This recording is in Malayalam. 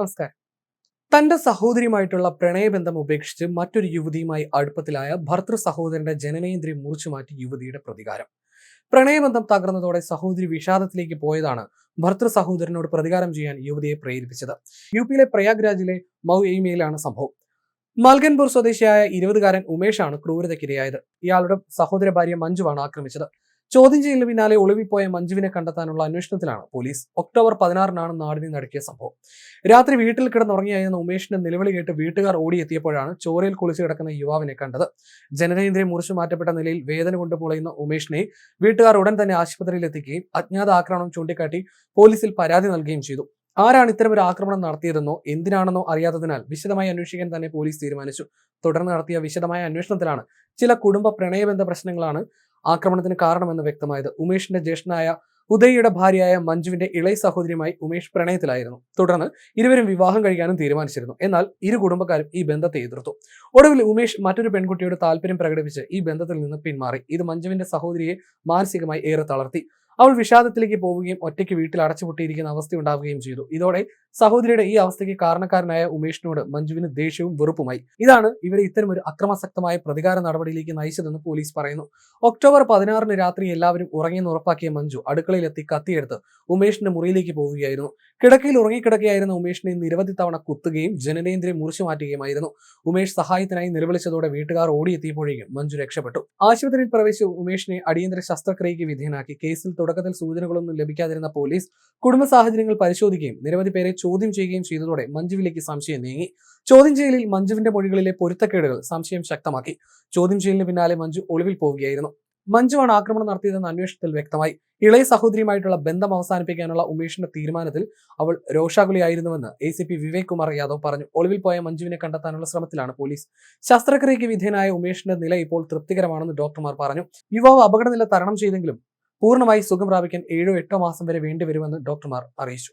നമസ്കാരം. തന്റെ സഹോദരിയുമായിട്ടുള്ള പ്രണയബന്ധം ഉപേക്ഷിച്ച് മറ്റൊരു യുവതിയുമായി അടുപ്പത്തിലായ ഭർത്തൃ സഹോദരന്റെ ജനനേന്ദ്രിയം മുറിച്ചു മാറ്റി യുവതിയുടെ പ്രതികാരം. പ്രണയബന്ധം തകർന്നതോടെ സഹോദരി വിഷാദത്തിലേക്ക് പോയതാണ് ഭർത്തൃ സഹോദരനോട് പ്രതികാരം ചെയ്യാൻ യുവതിയെ പ്രേരിപ്പിച്ചത്. യു പിയിലെ പ്രയാഗ്രാജിലെ മൗ സംഭവം. മൽഗൻപൂർ സ്വദേശിയായ ഇരുപതുകാരൻ ഉമേഷാണ് ക്രൂരതയ്ക്കിരയായത്. ഇയാളുടെ സഹോദര ഭാര്യ മഞ്ജുവാണ് ആക്രമിച്ചത്. ചോദ്യം ചെയ്യലിന് പിന്നാലെ ഒളിവിപ്പോയ മഞ്ജുവിനെ കണ്ടെത്താനുള്ള അന്വേഷണത്തിലാണ് പോലീസ്. ഒക്ടോബർ പതിനാറിനാണ് നാടിനെ നടക്കിയ സംഭവം. രാത്രി വീട്ടിൽ കിടന്നുറങ്ങിയായിരുന്ന ഉമേഷിന്റെ നിലവിളി കേട്ട് വീട്ടുകാർ ഓടിയെത്തിയപ്പോഴാണ് ചോരയിൽ കുളിച്ചു കിടക്കുന്ന യുവാവിനെ കണ്ടത്. ജനനേന്ദ്രിയം മുറിച്ചു മാറ്റപ്പെട്ട നിലയിൽ വേദന കൊണ്ട് പൊളയുന്ന ഉമേഷിനെ വീട്ടുകാർ ഉടൻ തന്നെ ആശുപത്രിയിൽ എത്തിക്കുകയും അജ്ഞാത ആക്രമണം ചൂണ്ടിക്കാട്ടി പോലീസിൽ പരാതി നൽകുകയും ചെയ്തു. ആരാണ് ഇത്തരം ഒരു ആക്രമണം നടത്തിയതെന്നോ എന്തിനാണെന്നോ അറിയാത്തതിനാൽ വിശദമായി അന്വേഷിക്കാൻ തന്നെ പോലീസ് തീരുമാനിച്ചു. തുടർന്ന് നടത്തിയ വിശദമായ അന്വേഷണത്തിലാണ് ചില കുടുംബ പ്രണയബന്ധ പ്രശ്നങ്ങളാണ് ആക്രമണത്തിന് കാരണമെന്ന് വ്യക്തമായത് ഉമേഷിന്റെ ജ്യേഷ്ഠനായ ഉദയയുടെ ഭാര്യയായ മഞ്ജുവിന്റെ ഇളയ സഹോദരിയുമായി ഉമേഷ് പ്രണയത്തിലായിരുന്നു. തുടർന്ന് ഇരുവരും വിവാഹം കഴിക്കാനും തീരുമാനിച്ചിരുന്നു. എന്നാൽ ഇരു കുടുംബക്കാരും ഈ ബന്ധത്തെ എതിർത്തു. ഒടുവിൽ ഉമേഷ് മറ്റൊരു പെൺകുട്ടിയോട് താല്പര്യം പ്രകടിപ്പിച്ച് ഈ ബന്ധത്തിൽ നിന്ന് പിന്മാറി. ഇത് മഞ്ജുവിന്റെ സഹോദരിയെ മാനസികമായി ഏറെ തളർത്തി. അവൾ വിഷാദത്തിലേക്ക് പോവുകയും ഒറ്റയ്ക്ക് വീട്ടിൽ അടച്ചുപൂട്ടിയിരിക്കുന്ന അവസ്ഥ ഉണ്ടാവുകയും ചെയ്തു. ഇതോടെ സഹോദരിയുടെ ഈ അവസ്ഥയ്ക്ക് കാരണക്കാരനായ ഉമേഷിനോട് മഞ്ജുവിന് ദേഷ്യവും വെറുപ്പുമായി. ഇതാണ് ഇവരെ ഇത്തരം ഒരു അക്രമാസക്തമായ പ്രതികാര നടപടിയിലേക്ക് നയിച്ചതെന്ന് പോലീസ് പറയുന്നു. ഒക്ടോബർ പതിനാറിന് രാത്രി എല്ലാവരും ഉറങ്ങിയെന്ന് ഉറപ്പാക്കിയ മഞ്ജു അടുക്കളയിലെത്തി കത്തിയെടുത്ത് ഉമേഷിന്റെ മുറിയിലേക്ക് പോവുകയായിരുന്നു. കിടക്കയിൽ ഉറങ്ങിക്കിടക്കുകയായിരുന്ന ഉമേഷിനെ നിരവധി തവണ കുത്തുകയും ജനനേന്ദ്രിയെ മുറിച്ചു മാറ്റുകയുമായിരുന്നു. ഉമേഷ് സഹായത്തിനായി നിലവിളിച്ചതോടെ വീട്ടുകാർ ഓടിയെത്തിയപ്പോഴേക്കും മഞ്ജു രക്ഷപ്പെട്ടു. ആശുപത്രിയിൽ പ്രവേശിച്ച് ഉമേഷിനെ അടിയന്തര ശസ്ത്രക്രിയയ്ക്ക് വിധേയനാക്കി. കേസിൽ തുടക്കത്തിൽ സൂചനകളൊന്നും ലഭിക്കാതിരുന്ന പോലീസ് കുടുംബ സാഹചര്യങ്ങൾ പരിശോധിക്കുകയും നിരവധി പേരെ ചോദ്യം ചെയ്യുകയും ചെയ്തതോടെ മഞ്ജുവിലേക്ക് സംശയം നീങ്ങി. ചോദ്യം ചെയ്യലിൽ മഞ്ജുവിന്റെ മൊഴികളിലെ പൊരുത്തക്കേടുകൾ സംശയം ശക്തമാക്കി. ചോദ്യം ചെയ്യലിന് പിന്നാലെ മഞ്ജു ഒളിവിൽ പോവുകയായിരുന്നു. മഞ്ജുവാണ് ആക്രമണം നടത്തിയതെന്ന് അന്വേഷണത്തിൽ വ്യക്തമായി. ഇളയ സഹോദരിയുമായിട്ടുള്ള ബന്ധം അവസാനിപ്പിക്കാനുള്ള ഉമേഷിന്റെ തീരുമാനത്തിൽ അവൾ രോഷാകുലിയായിരുന്നുവെന്ന് A C P Vivek Kumar Yadav പറഞ്ഞു. ഒളിവിൽ പോയ മഞ്ജുവിനെ കണ്ടെത്താനുള്ള ശ്രമത്തിലാണ് പോലീസ്. ശസ്ത്രക്രിയയ്ക്ക് വിധേയനായ ഉമേഷിന്റെ നില ഇപ്പോൾ തൃപ്തികരമാണെന്ന് ഡോക്ടർമാർ പറഞ്ഞു. യുവാവ് അപകടനില തരണം ചെയ്തെങ്കിലും പൂർണമായി സുഖം പ്രാപിക്കാൻ ഏഴോ എട്ടോ മാസം വരെ വേണ്ടിവരുമെന്ന് ഡോക്ടർമാർ അറിയിച്ചു.